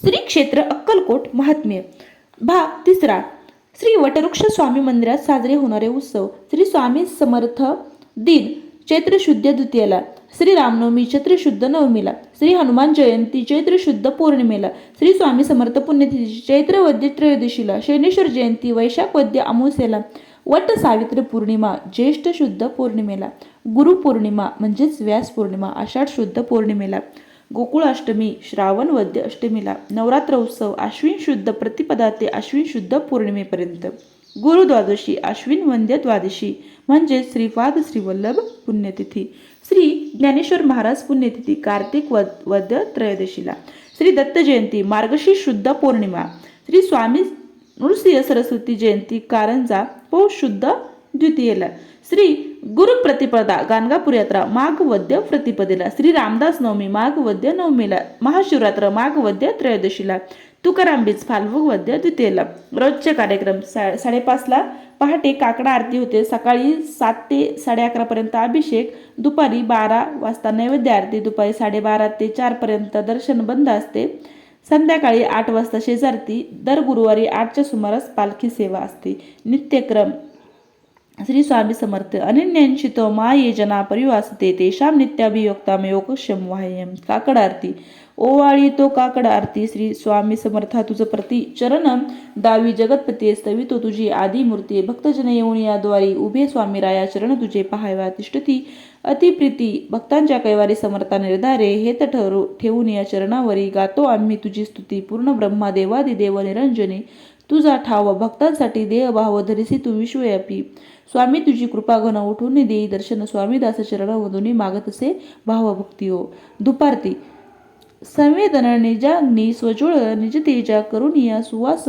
श्री क्षेत्र अक्कलकोट महात्म्य. भाग तिसरा. श्री वटवृक्ष स्वामी मंदिरात साजरे होणारे उत्सव. श्री स्वामी समर्थ दिन चैत्र शुद्ध द्वितीयेला. श्री रामनवमी चैत्र शुद्ध नवमीला. श्री हनुमान जयंती चैत्र शुद्ध पौर्णिमेला. श्री स्वामी समर्थ पुण्यतिथी चैत्र वद्य त्रयोदशीला. शैनेश्वर जयंती वैशाख वद्य अमावस्येला. वट सावित्री पौर्णिमा ज्येष्ठ शुद्ध पौर्णिमेला. गुरुपौर्णिमा म्हणजेच व्यास पौर्णिमा आषाढ शुद्ध पौर्णिमेला. गोकुळाष्टमी श्रावण वद्य अष्टमीला नवरात्र उत्सव आश्विन शुद्ध प्रतिपदा ते आश्विन शुद्ध पौर्णिमेपर्यंत. गुरुद्वादशी आश्विन वंद्य द्वादशी म्हणजे श्रीपाद श्रीवल्लभ पुण्यतिथी. श्री ज्ञानेश्वर महाराज पुण्यतिथी कार्तिक वद वद्य त्रयोदशीला. श्री दत्त जयंती मार्गशी शुद्ध पौर्णिमा. श्री स्वामी नृसिंह सरस्वती जयंती कारंजा पौष शुद्ध द्वितीयेला. श्री गुरु प्रतिपदा गाणगापूर यात्रा माघवद्य प्रतिपदेला. श्री रामदास नवमी माघवद्य नवमीला. महाशिवरात्र माघवद्य त्रयोदशीला. तुकाराम बीज फाल्गुन वद्य द्वितीयेला. रोजचे कार्यक्रम सा साडेपाचला. पहाटे काकडा आरती होते. सकाळी सात ते साडे अकरापर्यंत अभिषेक. दुपारी बारा वाजता नैवेद्य आरती. दुपारी साडेबारा ते चारपर्यंत दर्शन बंद असते. संध्याकाळी आठ वाजता शेजारती. दर गुरुवारी आठच्या सुमारास पालखी सेवा असते. नित्यक्रम श्री स्वामी समर्थ अनन्यांशित मा ये जना परिवासते तेषां नित्याभियोक्तामयोगक्षम वाह्यम काकड आरती। ओवाळी तो काकड आरती। श्री स्वामी समर्था तुझं प्रति चरण दावी जगतपती स्तवितो तुझी आदी मूर्ती भक्तजन येऊन या द्वारी उभे स्वामी राया चरण तुझे पहावा तिष्ठती। अतिप्रीती भक्तांच्या कैवारी समर्था निर्धारे हेत ठरू ठेवून या चरणावरी। गातो आम्ही तुझी स्तुती पूर्ण ब्रह्मा देवादी देव निरंजने। तुझा ठाव भक्तांसाठी देह भाव धरिसी तू विश्वव्यापी। स्वामी तुझी कृपा घन उठून देई दर्शन स्वामी दास चरण वधुनी मागतसे भावभक्ती हो दुपारती. संवेदन निजाग्नी स्वजुळ निज तेजा करुणिया सुवास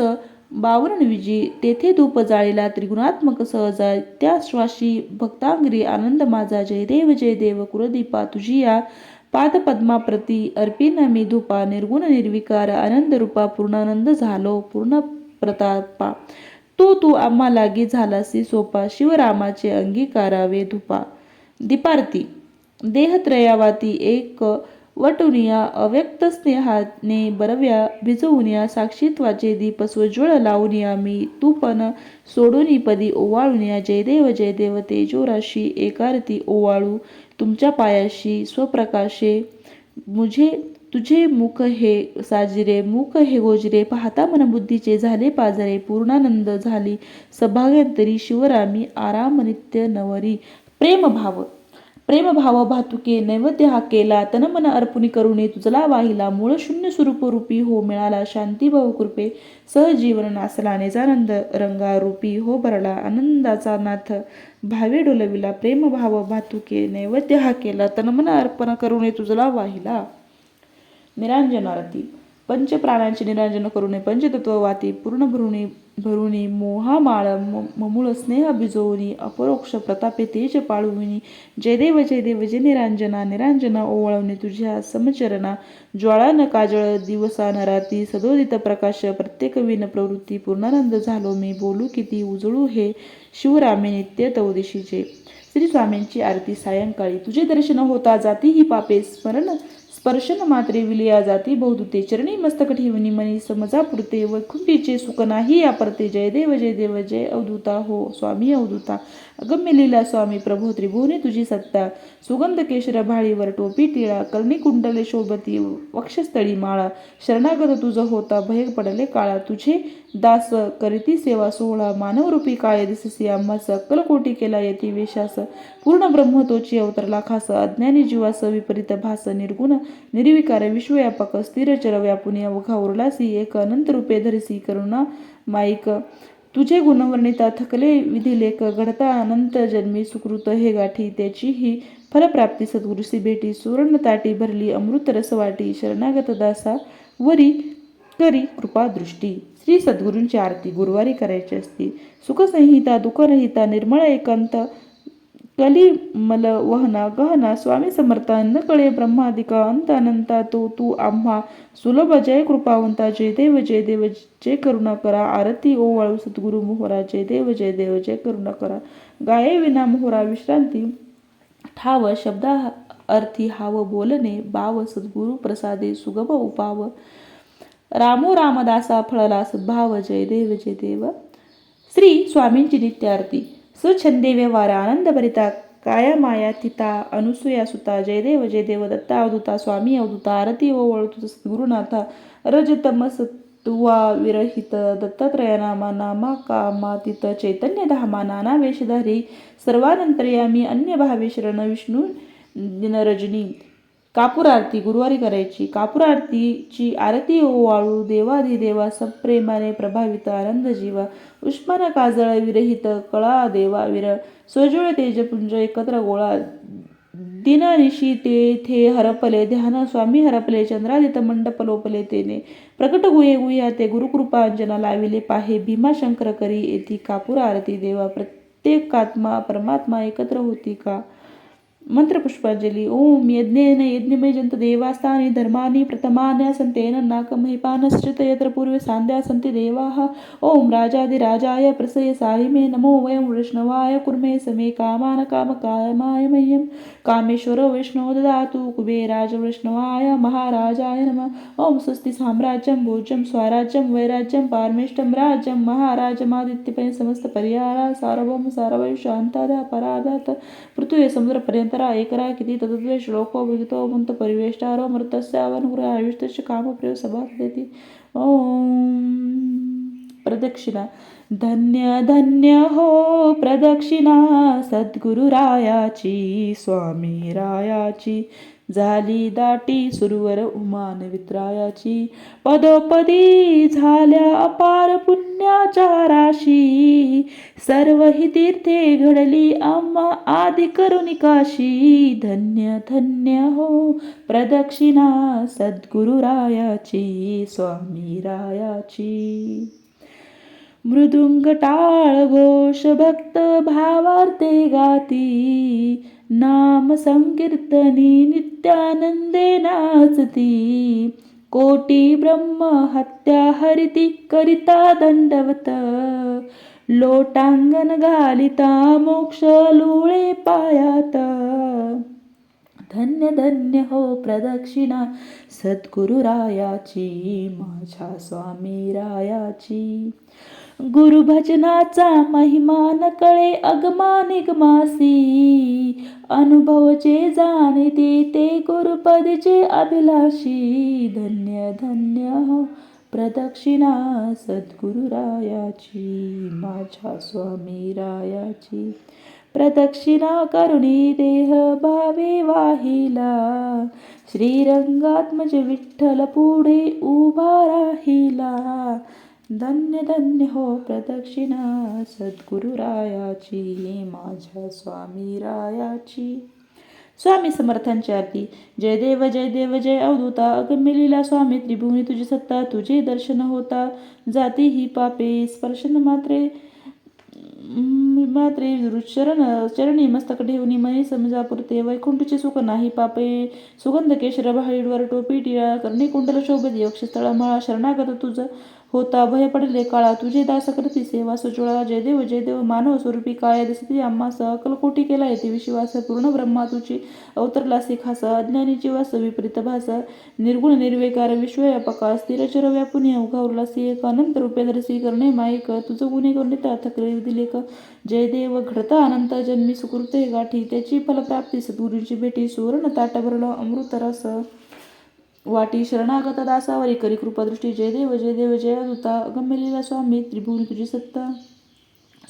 बावरण विजी तेथे धूप जाळीला त्रिगुणात्मक सहजा त्या श्वासी भक्तांगरी आनंद माझा. जय देव जय देव कुलदीपा तुझी या पादपद्माप्रती अर्पिन मी धूपा. निर्गुण निर्विकार आनंद रूपा पूर्णानंद झालो पूर्ण प्रतापा. तो तू आम्हा लागी झालासी सोपा शिवरामाचे अंगीकारावे धुपा. दिपारती देहत्रयावाती एक वटुनिया अव्यक्त स्नेहाने बरव्या भिजवूनिया साक्षीत्वाचे दीप स्वज्वळ लावूनिया मी तू पण सोडूनी पदी ओवाळूनिया जयदेव जयदेव तेजोराशी एकारती ओवाळू तुमच्या पायाशी स्वप्रकाशे मुझे तुझे मुख हे साजिरे मुख हे गोजरे पाहता मन बुद्धीचे झाले पाजरे पूर्णानंद झाली सभाग्यंतरी शिवरामी आराम नित्य नवरी. प्रेमभाव प्रेमभाव भातुके नैवेद्य हा केला तन मन अर्पुनी करुणे तुझला वाहिला मूळ शून्य स्वरूप रूपी हो मिळाला शांती भाव कृपे सहजीवन नासला निजानंद रंगा रूपी हो भरला आनंदाचा नाथ भावे डोलविला प्रेमभाव भातुके नैवेद्य हा केला तन मन अर्पण करुणे तुझला वाहिला. निरांजन आरती पंचप्राणांचे निरांजन करुणे पंचतत्ववाती पूर्ण भरुणी भरुणी मोहामाळ म- ममूळ स्नेह बिजवणी अपरोक्ष प्रतापे तेज पाळविणी जयदेव जयदेव जय निरांजना निरांजना ओवळवणे तुझ्या समचरणा ज्वाळा न काजळ दिवसा न राती सदोदित प्रकाश प्रत्येक विन प्रवृत्ती पूर्णानंद झालो मी बोलू किती उजळू हे शिवरामे नित्य तवदिशीचे. श्री स्वामींची आरती सायंकाळी. तुझे दर्शन होता जाती ही पापे स्मरण स्पर्शन मात्रे विलिया जाती बहुदूते चरणी मस्तक ठेवणी मनी समजा पुरते वैकुंठीचे सुख नाही या परते जय देव जय देव जय अवधूता हो स्वामी अवधूता. अगम्य लीला स्वामी प्रभू त्रिभुवने तुझी सत्ता सुगंध केशर भाळीवर टोपी टिळा कर्णी कुंडले शोभती वक्षस्थळी माळा शरणागत तुझं होता भय पडले काळा तुझे दास करीती सेवा सोहळा मानवरूपी काळे दिससी आम्हास अक्कलकोटी केला येती वेशास पूर्ण ब्रह्म तोची अवतरला खास अज्ञानी जीवास विपरीत भास निर्गुण निर्विकार विश्वव्यापक स्थिरचर व्यापुनी अवघा उरलासी एक अनंत रूपे धरिसी करुणा माईक तुझे गुणवर्णिता थकले विधिलेख घडता अनंत जन्मी सुकृत हे गाठी त्याची ही फलप्राप्ती सद्गुरुशी भेटी. सुवर्ण ताटी भरली अमृत रसवाटी शरणागत दासा वरी करी कृपा दृष्टी. श्री सद्गुरूंची आरती गुरुवारी करायची असते. सुखसंहिता दुःखरहिता निर्मळ एकांत कली मल वहना गहना स्वामी समर्थ न कळे ब्रह्मादिका अंत अनंता तो तू आम्हा सुलभ जय कृपावंता जय देव जय देव जय करुणा करा. आरती ओवाळू सद्गुरु मोहरा जय देव जय देव जय करुणा करा. गाये विना मोहरा विश्रांती ठाव शब्दा अर्थी हाव बोलणे बाव सद्गुरु प्रसादे सुगम उपाव. रामो रामदासा फळलास भाव जय देव जय देव. श्री स्वामींची नित्य आरती व्यवहार आनंद भरिता काया माया तिता अनुसूया सुता जयदेव जयदेव दत्ता अवधुता स्वामी अवधुता आरती ओ वळतु गुरुनाथा रजतमस तुवा विरहित दत्तात्रय नामा नामा कामातीत चैतन्य धामा नाना वेशधारी सर्वानंतरयामी अन्य भावे शरण विष्णू रजनी कापूर आरती गुरुवारी करायची. कापूर आरतीची आरती हो ओवाळू देवाधी देवा सप्रेमाने प्रभावित आनंद जीवा उष्मान काजळ विरहित कळा देवा विरळ सोजुळ तेजपुंज एकत्र गोळा दिननिशी तेथे हरपले ध्यान स्वामी हरपले चंद्रादित मंडप लोपले तेने प्रकट गुये गुह्या ते गुरुकृपा अंजना लाविले पाहे भीमाशंकर करी येती कापूर आरती देवा प्रत्येकात्मा परमात्मा एकत्र होती का? मन्त्रपुष्पाञ्जलि पुष्पांजली यज्ञेन यज्ञमय जंत देवास्तानि धर्मानि प्रथमान्या सन्तेन नाकमहिपानश्चित यत्र पूर्वे सान्ध्या सन्ति देवाः। ॐ राजादिराजाय प्रसय साहिमे नमो वयं वृष्णवाय कुर्मे समे कामान कामकायमाय मह्यं। कामेश्वरो वैष्णव ददातु कुबेराज वैष्णवाय महाराजाय नमः। ओम स्वस्ति साम्राज्यं भोज्यं स्वराज्यं वैराज्यं पारमेष्टं राज्यं महाराजमादित्यपय समस्त पर्यारा सार्वभौम सारवै शांतादा परादात पृथ्वी समुद्रपर्यंतरा एकरा किती तद्वे श्लोको विगतो मंत परिवेष्टारो मृतस्यावनुग्रह आयुष्टस्य कामप्रिय सभा देती ओम प्रदक्षिणा। धन्य धन्य हो प्रदक्षिणा। सद्गुरुरायाची स्वामी रायाची झाली दाटी सुरवर उमान वित्रायाची पदोपदी झाल्या अपार पुण्याच्या राशी. सर्व ही तीर्थे घडली आम्हा आदि करुणिकाशी धन्य धन्य हो प्रदक्षिणा सद्गुरुरायाची स्वामी रायाची मृदुंग टाळ घोष भक्त भावार्थे गाती. नाम संकीर्तनी नित्यानंदे नाचती. कोटी ब्रह्म हत्या हरिती करिता दंडवत. लोटांगण घालिता मोक्ष लुळे पायात. धन्य धन्य हो प्रदक्षिणा. सद्गुरुरायाची माझ्या स्वामी रायाची. गुरुभजनाचा महिमा न कळे अगमा निगमासी. अनुभवचे जाणते ते गुरुपदचे अभिलाषी. धन्य धन्य हो प्रदक्षिणा सद्गुरुरायाची माझ्या स्वामी रायाची. प्रदक्षिणा करुणी देह भावे वाहिला. श्रीरंगात्मज विठ्ठल पुढे उभा राहिला. धन्य धन्य हो प्रदक्षिणा सद्गुरुरायाची माझ्या स्वामी रायाची. स्वामी समर्थांची आरती. जय देव जय देव जय अवधूता. अगम्य स्वामी त्रिभुवनी तुझी सत्ता तुझे दर्शन होता. जाती ही पापे स्पर्शन मात्रे. मात्रे चरण चरणी मस्तक ठेवणी मनी समजापुरते वैकुंठचे सुख नाही पापे सुगंध केशर भाईडवर टोपी टिळा करणे कुंडल शोभित यक्षस्थळ मळा शरणागत तुझं होता भय पडले काळा तुझे दास करती सेवा सुचोळा जयदेव जयदेव मानव स्वरूपी काय दिसती. आम्हा सकल कोटी केला येते. विश्वास पूर्ण ब्रह्मा तुझी अवतरलासी खास अज्ञानीची वास विपरीत भास. निर्गुण निर्विकार विश्वव्यापका स्थिरचर व्यापुनी अवघावरलासी एक. अनंत रूपे धरसी. करणे माईक. तुझं गुन्हे करणे थकले दिले क जयदेव घडता अनंत जन्मी सुकृते गाठी. त्याची फलप्राप्ती सद्गुरूंची भेटी. सुवर्ण ताट भरलं अमृतरस. वाटी शरणागत दासावरी करी कृपादृष्टी. जय देव जय देव जय दूता गम्यलीला स्वामी त्रिभुवन तुझी सत्ता.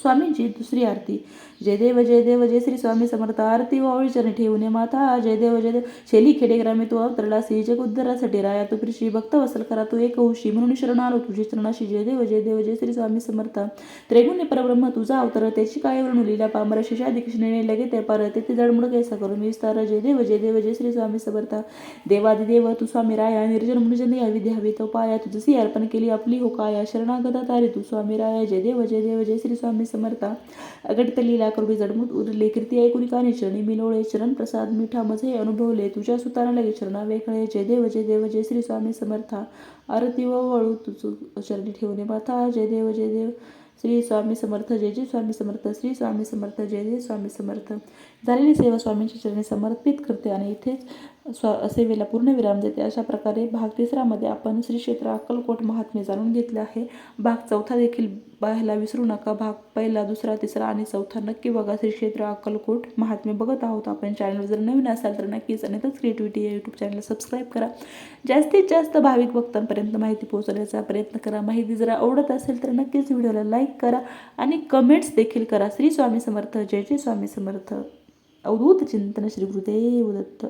स्वामींची दुसरी आरती. जय देव जय देव जय श्री स्वामी समर्थ. आरती वावळी चरणी ठेवणे माता. जय देव जय देव. शैली खेडे ग्रामे तू श्री जग उद्धारासाठी राया तू श्री भक्त वसल करा तू एक होशी म्हणून शरण आलो तुझी चरणाशी जय देव जय देव जय श्री स्वामी समर्थ. त्रिगुणी परब्रह्म तुझा अवतार. त्याची काय लिहिला पामर शिषादी लगे ते पार. तेथे जडमुड कैसा करून विस्तार. जय देव जय देव जय श्री स्वामी समर्थ. देवादिदेव तू स्वामी राया. निर्जन मुनिजन या द्यावी तो पाया. तुझसी अर्पण केली आपली हो काया. शरणागता तारे तू स्वामी राया. जय देव जय देव जय श्री स्वामी समर्था. अगडित लीला जडमूत उरले कीर्ती ऐकुनी काने शरणी मिलोळे शरण प्रसाद मिठा मजे अनुभवले तुझ्या सुताना लगे शरणा वेखळे जय देव जय देव जय श्री स्वामी समर्था आरती व वळू तुझ चरणी ठेवणे माथा जय देव जय देव श्री स्वामी समर्थ जय जय स्वामी समर्थ श्री स्वामी समर्थ जय जय स्वामी समर्थ. झालेली सेवा स्वामींच्या चरणी समर्पित करते आणि इथेच स्व सेवेला पूर्ण विराम देते. अशा प्रकारे भाग तिसरामध्ये आपण श्री क्षेत्र अक्कलकोट महात्म्य जाणून घेतले आहे. भाग चौथा देखील पाहायला विसरू नका. भाग पहिला दुसरा तिसरा आणि चौथा नक्की बघा. श्री क्षेत्र अक्कलकोट महात्म्य बघत आहोत. आपण चॅनल जर नवीन असाल तर नक्कीच आणि तच क्रिएटिव्हिटी या यूट्यूब चॅनलला सबस्क्राईब करा. जास्तीत जास्त भाविक भक्तांपर्यंत माहिती पोहोचवण्याचा प्रयत्न करा. माहिती जर आवडत असेल तर नक्कीच व्हिडिओला लाईक करा आणि कमेंट्स देखील करा. श्री स्वामी समर्थ. जय जय स्वामी समर्थ. अवधूत चिंतन श्री गुरुदेव दत्त.